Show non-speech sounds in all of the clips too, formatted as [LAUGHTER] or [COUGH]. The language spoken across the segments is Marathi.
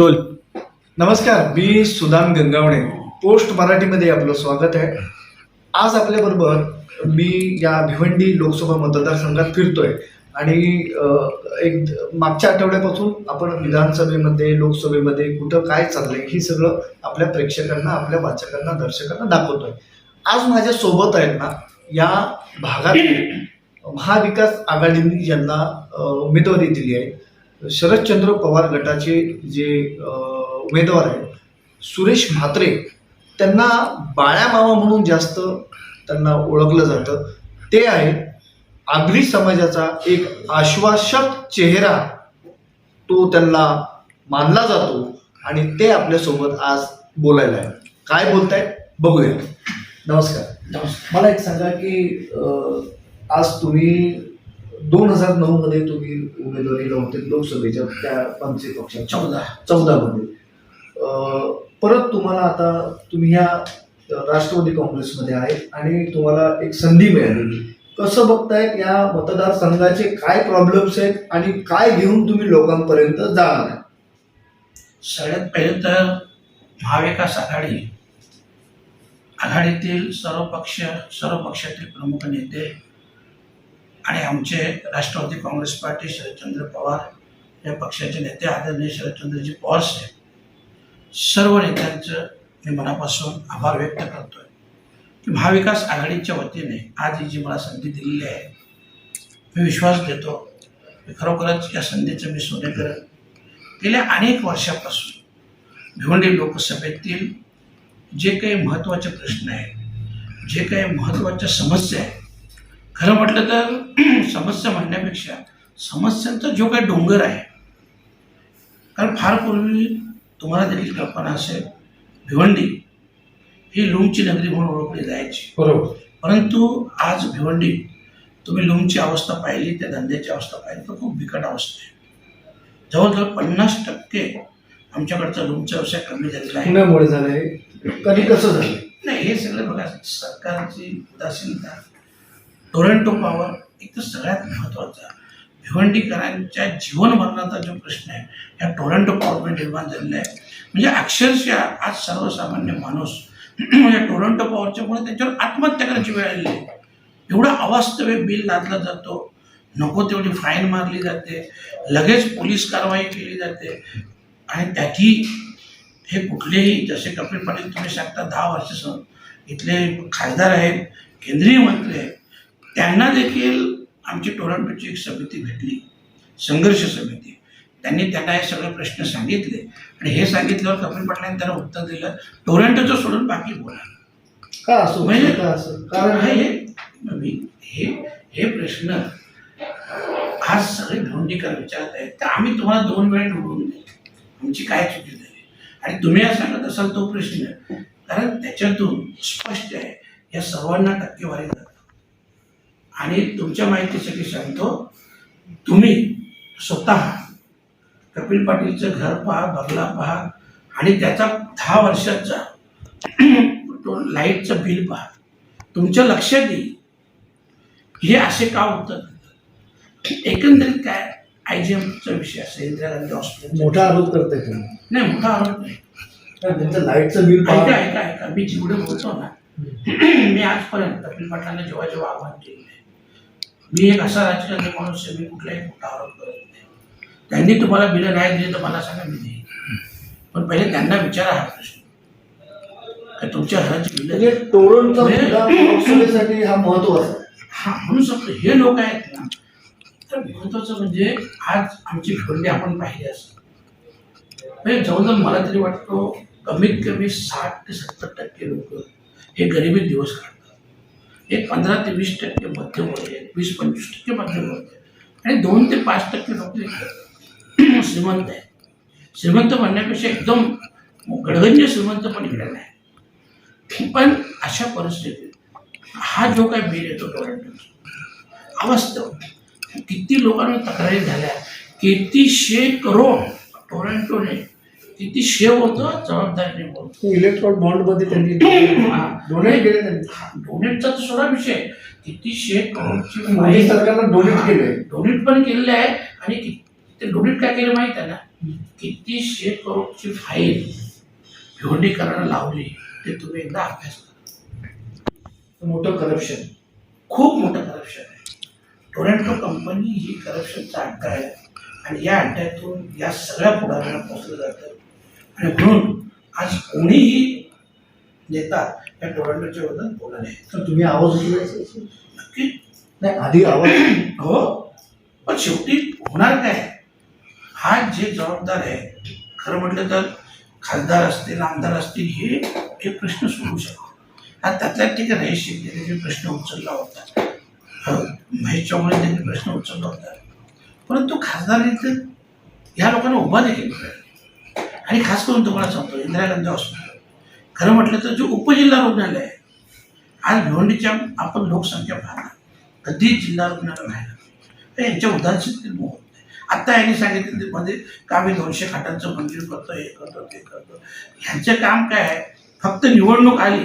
बोल नमस्कार मी सुदाम गंगावणे. पोस्ट मराठीमध्ये आपलं स्वागत आहे. आज आपल्याबरोबर मी या भिवंडी लोकसभा मतदारसंघात फिरतोय. आणि एक मागच्या आठवड्यापासून आपण विधानसभेमध्ये लोकसभेमध्ये कुठं काय चाललंय हे सगळं आपल्या प्रेक्षकांना आपल्या वाचकांना दर्शकांना दाखवतोय. आज माझ्या सोबत आहेत ना या भागात महाविकास आघाडीने ज्यांना उमेदवारी दिली आहे शरदचंद्र पवार गटाचे जे उमेदवार आहेत सुरेश म्हात्रे त्यांना बाळ्या मामा म्हणून जास्त त्यांना ओळखलं जातं. ते आहे आगरी समाजाचा एक आश्वासक चेहरा. तो त्यांना मानला जातो आणि ते आपल्यासोबत आज बोलायला आहे काय बोलताय? बघूया. नमस्कार. नमस्कार. मला एक सांगा की आज तुम्ही दोन हजार नऊ मध्ये तुम्ही उमेदवारी होते लोकसभेच्या त्या पंचे पक्षात. चौदा. चौदा मध्ये. परत तुम्हाला आता तुम्ही ह्या राष्ट्रवादी काँग्रेसमध्ये आहे आणि तुम्हाला एक संधी मिळाली. कसं बघतायत या मतदारसंघाचे काय प्रॉब्लेम्स आहेत आणि काय घेऊन तुम्ही लोकांपर्यंत जाणार आहे? सगळ्यात पहिले तर महाविकास आघाडी आघाडीतील सर्व पक्ष सर्व पक्षातील प्रमुख नेते आणि आमचे राष्ट्रवादी काँग्रेस पार्टी शरदचंद्र पवार या पक्षाचे नेते आदरणीय शरदचंद्रजी पवार साहेब सर्व नेत्यांचं मी मनापासून आभार व्यक्त करतोय. की महाविकास आघाडीच्या वतीने आज ही जी मला संधी दिलेली आहे मी विश्वास देतो की खरोखरच या संधीचं मी सोने करेन गेल्या अनेक वर्षापासून भिवंडी लोकसभेतील जे काही महत्त्वाचे प्रश्न आहेत जे काही महत्त्वाच्या समस्या आहेत खरं म्हटलं तर [CLEARS THROAT] समस्या म्हणण्यापेक्षा समस्यांचा जो काही डोंगर आहे. कारण फार पूर्वी तुम्हाला देखील कल्पना असेल भिवंडी ही लुमची नगरी म्हणून ओळखली जायची. बरोबर. परंतु आज भिवंडी तुम्ही लुमची अवस्था पाहिली त्या धंद्याची अवस्था पाहिली तर खूप बिकट अवस्था आहे. जवळजवळ पन्नास टक्के आमच्याकडचा लुमचा व्यवसाय कमी झालेला आहे. झालंय. कधी कसं झालंय नाही हे सगळं बघा सरकारची उदासीनता टोरेंटो पॉवर एक तर सगळ्यात महत्त्वाचा भिवंडीकरांच्या जीवनभरणाचा जो प्रश्न आहे या टोरेंटो पॉवरमुळे निर्माण झालेला आहे. म्हणजे अक्षरशः आज सर्वसामान्य माणूस [CLEARS THROAT] या टोरंटो पॉवरच्यामुळे त्याच्यावर आत्महत्या करायची वेळ आलेली आहे. एवढा अवास्तव्य बिल लादला जातो. नको तेवढी फाईन मारली जाते. लगेच पोलीस कारवाई केली जाते. आणि त्याची हे कुठलेही जसे कपिल पाटील तुम्ही सांगता दहा वर्ष इथले खासदार आहेत केंद्रीय मंत्री आहेत. त्यांना देखील आमची टोरंटोची एक समिती भेटली संघर्ष समिती. त्यांनी त्यांना हे सगळे प्रश्न सांगितले. आणि हे सांगितल्यावर कपिल पाटलांनी त्यांना उत्तर दिलं टोरंटोचं सोडून बाकी बोला. का असो? म्हणजे- का असं? कारण हे हे हे हे प्रश्न आज सगळे भिवंडीकर विचारत आहेत. तर आम्ही तुम्हाला दोन वेळ निवडून देऊ. आमची काय चुकी झाली? आणि तुम्ही आज सांगत असाल तो प्रश्न. कारण त्याच्यातून स्पष्ट आहे या सर्वांना टक्केवारी आणि तुमच्या माहितीसाठी सांगतो तुम्ही स्वतः कपिल पाटीलचं घर पहा बंगला पहा आणि त्याचा दहा वर्षाचा तो [CLEARS THROAT] लाईटचं बिल पहा. तुमच्या लक्षात येईल हे असे का होतं? एकंदरीत काय आय जी एमचा विषय असेल इंदिरा गांधी हॉस्पिटल मोठा आरोप तुम्ही नाही मोठा आरोप नाही. त्यांचं लाईटचं बिल ऐका. ऐका ऐका. मी जेवढं बोलतो ना [CLEARS THROAT] मी आजपर्यंत कपिल पाटलांना जेव्हा जेव्हा आव्हान आहे मी एक असा राजकारणी माणूस आहे मी कुठलाही मोठा आरोप करत नाही. त्यांनी तुम्हाला बिलं नाही दिली तर मला सांगा मी देईन पण पहिले त्यांना विचारा हा प्रश्न. तुमच्या घराची बिलं मुद्दा लोकसभेसाठी हा महत्त्वाचा. हा म्हणून सांगतो हे लोक आहेत ना तर महत्वाचं म्हणजे आज आमची भिवंडी आपण पाहिली असं म्हणजे जवळजवळ मला तरी वाटतो कमीत कमी साठ ते सत्तर टक्के लोक हे गरिबीत दिवस काढतात. एक पंधरा ते वीस टक्के मध्यमवर्गीय आहेत वीस पंचवीस टक्के मध्यमवर्गीय आहेत आणि दोन ते पाच टक्के लोक श्रीमंत आहे श्रीमंत म्हणण्यापेक्षा एकदम गडगंज श्रीमंत पण इकडे नाही. पण अशा परिस्थितीत हा जो काय बिल येतो टोरंटोचा अवास्तव किती लोकांना तक्रारी झाल्या कितीशे करोड टोरंटोने कितीशे होतं जबाबदारीने बोलतो इलेक्ट्रॉन बॉन्डमध्ये त्यांनी डोनेट केले त्यांनी. डोनेटचा तर सोडा विषय. कितीशे करोडची मोदी सरकारनं डोनेट केले डोनेट पण केलेले आहे. आणि ते डोनेट काय केलं माहिती आहे ना? कितीशे करोडची फाईल भिवंडीकरांना लावली ते तुम्ही एकदा अभ्यास करा. मोठं करप्शन खूप मोठं करप्शन आहे. टोरंटो कंपनी ही करप्शनचा अड्डा आहे. आणि या अड्ड्यातून या सगळ्या पुढाऱ्यांना पोचलं जातं. आणि म्हणून आज कोणीही नेता या टोरंटोच्या विरोधात बोलत नाही. तर तुम्ही आवाज उठवायचा नक्की. नाही आधी आवाज. हो. पण शेवटी होणार काय? आज जे जबाबदार आहे खरं म्हटलं तर खासदार असतील आमदार असतील हे हे प्रश्न सोडवू शकतात आज त्यातल्या ठीक आहे रमेश शिंदेने प्रश्न उचलला होता महेश चव्हाण यांनी प्रश्न उचलला होता. परंतु खासदार या लोकांना उभा देखील आणि खास करून तुम्हाला सांगतो इंदिरा गांधी हॉस्पिटल. खरं म्हटलं तर जे उपजिल्हा रुग्णालय आहे आज भिवंडीच्या आपण लोकसंख्या पाहता कधी जिल्हा रुग्णालय राहिला तर यांच्या उदासीन होत नाही आत्ता यांनी सांगितलं ते मध्ये का मी दोनशे खाटांचं मंदिर करतो हे करतो ते करतो. ह्यांचं काम काय आहे? फक्त निवडणूक आली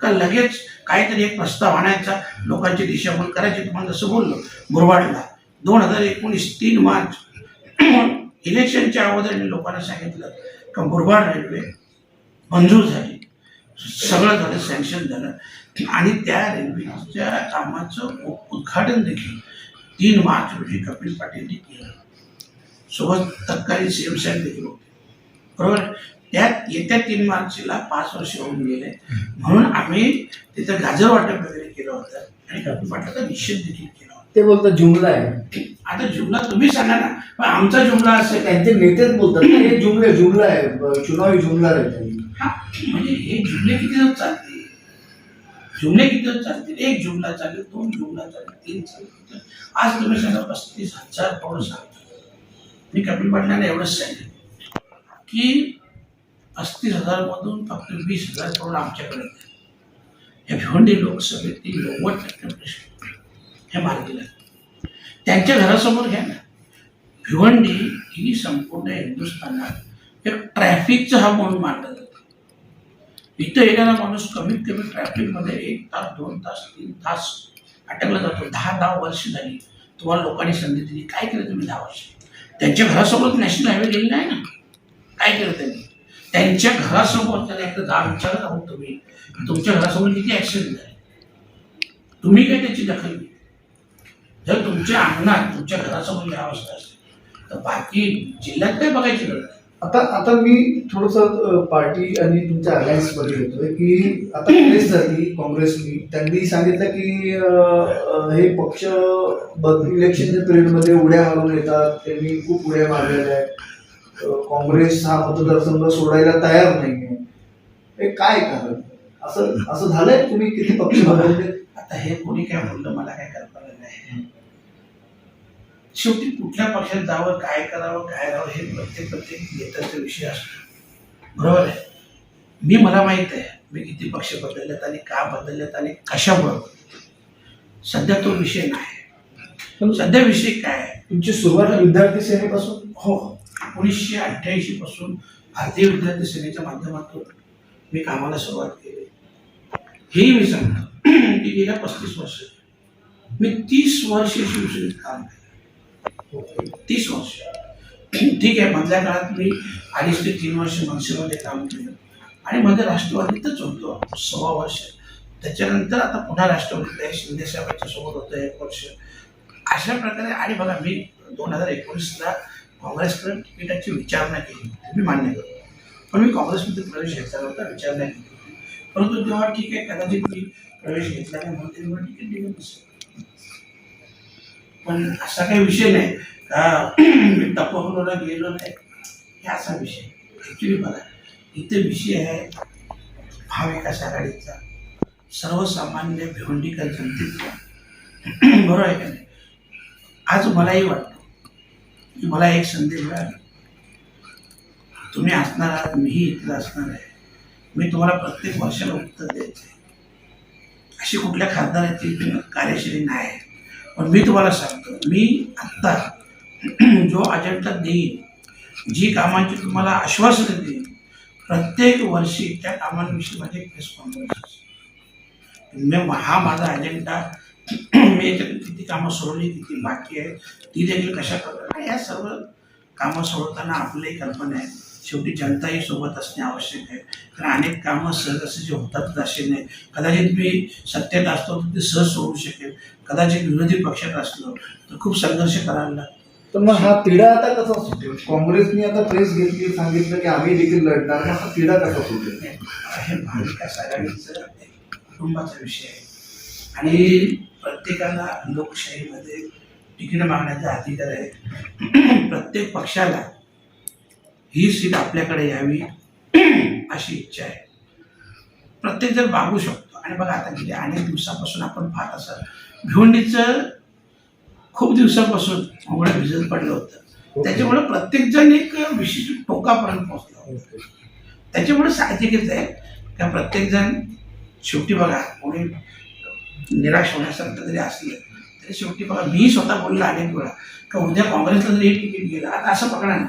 का लगेच काहीतरी एक प्रस्ताव आणायचा लोकांची दिशाभूल करायची? तुम्हाला जसं बोललो मुरबाडला दोन हजार एकोणीस तीन मार्च. इलेक्शनच्या अगोदर मी लोकांना सांगितलं का मुरबाड रेल्वे मंजूर झाली. सगळं झालं सँक्शन झालं. आणि त्या रेल्वेच्या कामाचं उद्घाटन देखील तीन मार्च रोजी कपिल पाटीलने केलं. सोबत तत्कालीन सीएम साहेब देखील होते. बरोबर? त्यात येत्या तीन मार्चला पाच वर्ष होऊन गेले. म्हणून आम्ही तिथं गाजर वाटप वगैरे केलं होतं आणि कपिल पाटलाचा निषेध देखील केला होता. ते बोलतात जुमला आहे. आता जुमला तुम्ही सांगा ना. पण आमचा जुमला असेल. त्यांचे नेतेच बोलतात ना हे जुमले जुमला आहे. ब- चुनावी जुमला आहे हा म्हणजे हे जुमले किती दिवस चालतील? जुमले किती दिवस चालतील? एक जुमला चालेल दोन जुमला चालेल तीन चालेल. आज तुम्ही सांगा पस्तीस हजार करोड सांगता. मी कपिल पाटलांना एवढंच सांगितलं की पस्तीस हजारमधून फक्त वीस हजार करोड आमच्याकडे आहेत. या भिवंडी लोकसभेतील नव्वद टक्के प्रश्न. हे मार्गी लागले त्यांच्या घरासमोर घ्या ना. भिवंडी ही संपूर्ण हिंदुस्थानात एक ट्रॅफिकचा हा म्हणून मानला जातो इथं येणारा माणूस कमीत कमी ट्रॅफिकमध्ये एक तास दोन तास तीन तास अटकला जातो. दहा दहा वर्ष झाली. तुम्हाला लोकांनी संधी दिली. काय केलं तुम्ही दहा वर्ष? त्यांच्या घरासमोर नॅशनल हायवे गेलेला आहे ना? काय केलं त्यांनी? त्यांच्या घरासमोर त्याला एकदा जा विचारत आहोत तुम्ही. तुमच्या घरासमोर किती ॲक्सिडेंट झाले? तुम्ही काय त्याची दखल घेऊ जर तुमच्या अंगणात तुमच्या घरासमोर ही अवस्था असेल तर बाकी जिल्ह्यात काय बघायची गरज? आहे आता आता मी थोडस पार्टी आणि तुमच्या अलायन्समध्ये येतोय की आता काँग्रेस झाली काँग्रेसनी त्यांनी सांगितलं की हे पक्ष इलेक्शनच्या पिरियडमध्ये उड्या मारून येतात. त्यांनी खूप उड्या मारलेल्या आहेत. काँग्रेस हा मतदारसंघ सोडायला तयार नाहीये. हे काय कारण? असं असं झालंय तुम्ही? किती पक्ष बदलले? आता हे कोणी काय बोललं? मला काय नाही. शेवटी कुठल्या पक्षात जावं काय करावं काय राहावं हे प्रत्येक प्रत्येक नेत्याचा विषय असतो बरोबर आहे? मी मला माहीत आहे मी किती पक्ष बदललेत आणि का बदललेत आणि कशामुळे सध्या तो विषय नाही. सध्या विषय काय तुमची सुरुवात विद्यार्थी सेनेपासून? हो. एकोणीसशे अठ्ठ्याऐंशी पासून भारतीय विद्यार्थी सेनेच्या माध्यमातून मी कामाला सुरुवात केली. हेही मी सांगतो की गेल्या पस्तीस वर्ष मी तीस वर्ष शिवसेनेत काम केलं. तीस वर्ष. ठीक आहे मधल्या काळात मी अडीच ते तीन वर्ष मनसेमध्ये काम केलं. आणि मध्ये राष्ट्रवादीतच होतो. सव्वा वर्ष. त्याच्यानंतर आता पुन्हा राष्ट्रवादीत आहे शिंदे साहेबांच्या सोबत होतं एक वर्ष. अशा प्रकारे आणि बघा मी दोन हजार एकोणीसला काँग्रेसकडे तिकिटाची विचारणा केली. मी मान्य करतो. पण मी काँग्रेसमध्ये प्रवेश घेतला होता विचारणा केली. परंतु तेव्हा ठीक आहे कदाचित मी प्रवेश घेतला नाही म्हणून तिकीट दिलं नसेल. पण असा काही विषय नाही. का मी टप्पाला गेलो नाही? हे असा विषय. ॲक्च्युली बघा इथे विषय आहे महाविकास आघाडीचा. सर्वसामान्य भिवंडीकर जनतेचा. [CLEARS THROAT] बरोबर आहे का नाही? आज मलाही वाटतं की मला एक संधी मिळाली. तुम्ही असणार आहात मीही इथलं असणार आहे. मी तुम्हाला प्रत्येक वर्षाला उत्तर द्यायचं आहे अशी कुठल्या खासदाराची कार्यशैली नाही. आहे पण मी तुम्हाला सांगतो मी आत्ता [CLEARS THROAT] जो अजेंडा देईन जी कामांची तुम्हाला आश्वासनं देईन प्रत्येक वर्षी त्या कामांविषयी माझे प्रेस कॉन्फरन्स मी हा माझा अजेंडा [CLEARS THROAT] मी याच्यात किती कामं सोडली किती बाकी आहे ती देखील कशा करणार या सर्व कामं सोडवताना आपली कल्पना आहे. शेवटी जनताही सोबत असणे आवश्यक आहे. कारण अनेक कामं सहजासहजी होतातच असे नाही. कदाचित मी सत्तेत असतो तर ते सहज सोडू शकेल. कदाचित विरोधी पक्षात असलो तर खूप संघर्ष करायला लागतो पण मग हा तिढा आता कसा सुटेल काँग्रेसने आता प्रेस घेतली सांगितलं की आम्ही देखील लढणार. मग हा तिढा कसा सुटेल हे एक कुटुंबाचा विषय आहे. आणि प्रत्येकाला लोकशाहीमध्ये तिकीट मागण्याचा अधिकार आहे. प्रत्येक पक्षाला ही सीट आपल्याकडे यावी अशी इच्छा आहे. प्रत्येक जण मागू शकतो. आणि बघा आता गेल्या अनेक दिवसापासून आपण पाहत असाल भिवंडीचं खूप दिवसापासून उघडं भिजत पडलं होतं. त्याच्यामुळे प्रत्येक जण एक विशिष्ट टोकापर्यंत पोहोचला होता. त्याच्यामुळे साहजिकच आहे का प्रत्येक जण शेवटी बघा कोणी निराश होण्यासारखं जरी असलं तरी शेवटी बघा मी स्वतः बोललो अनेक वेळा का उद्या काँग्रेसला जरी हे तिकीट गेलं आता असं पकडा ना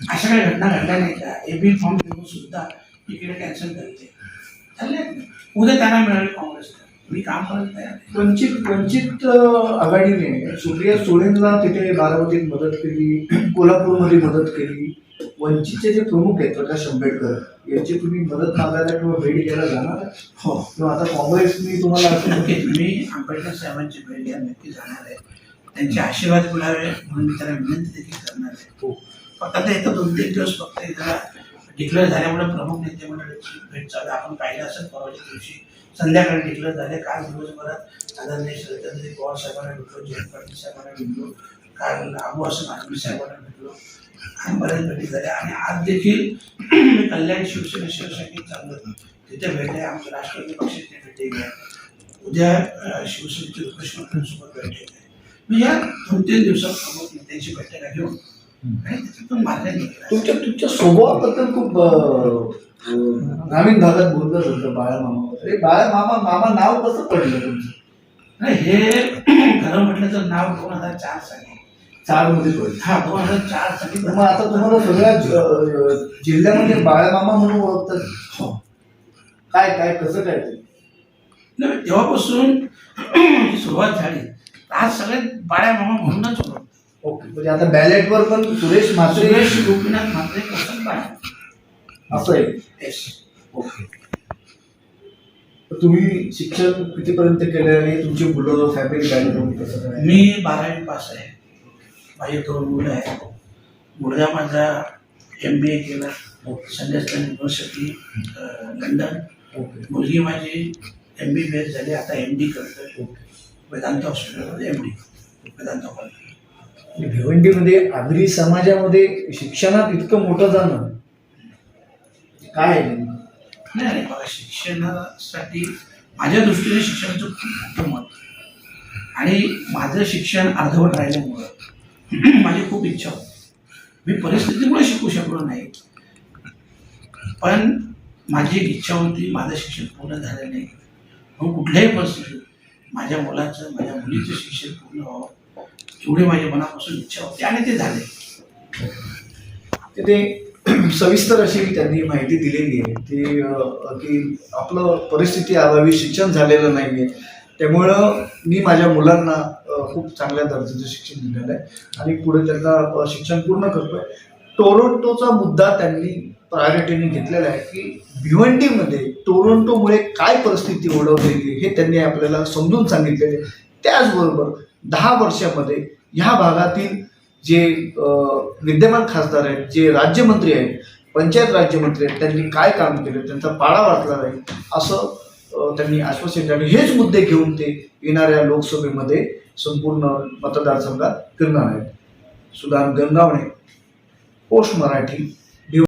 अशा काही घटना घडल्या नाही. का ए बी फॉर्म घेऊन सुद्धा तिकीट कॅन्सल करते चालले. उद्या त्यांना मिळाली काँग्रेसला मी काम तयार आहे. वंचित वंचित आघाडीने सुप्रिया सुळेंना तिथे बारामतीत मदत केली. कोल्हापूरमध्ये मदत केली. वंचितचे जे प्रमुख आहेत प्रकाश आंबेडकर यांची तुम्ही मदत मागायला किंवा भेट घ्यायला जाणार? हो. किंवा आता काँग्रेसने तुम्हाला असं नक्कीच मी आंबेडकर साहेबांची भेट घ्या नक्की जाणार आहे. त्यांचे आशीर्वाद मिळावे म्हणून मी त्यांना विनंती देखील करणार आहे. हो. आता इथं दोन तीन दिवस फक्त इथं डिक्लेअर झाल्यामुळे प्रमुख नेते मंडळाची भेट चालू आपण पाहिलं असेल परवाच्या दिवशी. संध्याकाळी डिक्लेअर झाले. काल दिवसभरात आदरणीय शरदचंद्रजी पवार साहेबांना भेटलो जयंत पाटील साहेबांना भेटलो काल अबू हसन आझमी साहेबांना भेटलो. आणि बऱ्याच भेटी झाल्या. आणि आज देखील मी कल्याण शिवसेना शिवसेनेत चालू तिथे भेट आहे. आमच्या राष्ट्रवादी पक्षाचे भेटी घ्या उद्या शिवसेनेचे लोकेश मंत्र्यांसोबत बैठक आहे. मी या दोन तीन दिवसात प्रमुख नेत्यांची बैठक घेऊन तुमच्या तुमच्या स्वभावाबद्दल खूप ग्रामीण भागात बोललं जातं बाळा मामा अरे बाळा मामा मामा नाव कसं पडलं तुमचं? नाही हे खरं म्हटलं तर नाव दोन हजार चार साली. चारमध्ये पडलं. हा दोन हजार चार साली. मग आता तुम्हाला सगळ्या जिल्ह्यामध्ये बाळा मामा म्हणून ओळखतात? काय काय कसं काय ते? नाही तेव्हापासून [CLEARS THROAT] सुरुवात झाली. आज सगळे बाळ्या मामा म्हणूनच ओके. म्हणजे आता बॅलेटवर पण सुरेश म्हात्रे सुरेश गोपीनाथ म्हात्रे कसं बाळ्या असं आहे? Yes okay. तुम्ही शिक्षण कितीपर्यंत केलं आणि तुमची मुलं फॅमिली बॅकग्राऊंड कसं काय? मी बारावी पास आहे. माझे दोन मुलं आहेत. मुलगा माझा एम बी ए केला. संडेस्टन युनिव्हर्सिटी लंडन ओके. मुलगी माझी एम बी बी एस झाली. आता एम डी करतोय. वेदांत हॉस्पिटलमध्ये एम डी वेदांत कॉलेज भिवंडीमध्ये आगरी समाजामध्ये शिक्षणात इतकं मोठं जाणं. काय आहे नाही आणि शिक्षणासाठी माझ्या दृष्टीने शिक्षणाचं खूप मोठं मत आणि माझं शिक्षण अर्धवट राहिल्यामुळं [CLEARS THROAT] माझी खूप इच्छा होती. मी परिस्थितीमुळे शिकू शकलो नाही. पण माझी इच्छा होती माझं शिक्षण पूर्ण झालं नाही मग कुठल्याही परिस्थितीत माझ्या मुलाचं माझ्या मुलीचं शिक्षण पूर्ण व्हावं. एवढी माझ्या मनापासून इच्छा होती आणि ते झाले. तिथे सविस्तर अशी त्यांनी माहिती दिलेली आहे. ती की आपलं परिस्थिती अभावी शिक्षण झालेलं नाही आहे त्यामुळं मी माझ्या मुलांना खूप चांगल्या दर्जाचं शिक्षण दिलेलं आहे आणि पुढे त्यांना शिक्षण पूर्ण करतोय. टोरोंटोचा मुद्दा त्यांनी प्रायोरिटीने घेतलेला आहे की भिवंडीमध्ये टोरोंटोमुळे काय परिस्थिती ओढवलेली हे त्यांनी आपल्याला समजून सांगितलेले त्याचबरोबर दहा वर्षामध्ये ह्या भागातील जे विद्यमान खासदार आहेत जे राज्यमंत्री आहेत पंचायत राज्यमंत्री आहेत त्यांनी काय काम केलं त्यांचा पाळा वाचला नाही असं त्यांनी आश्वासन दिलं. आणि हेच मुद्दे घेऊन ते येणाऱ्या लोकसभेमध्ये संपूर्ण मतदारसंघात फिरणार आहेत. सुदान गंगावणे पोस्ट मराठी.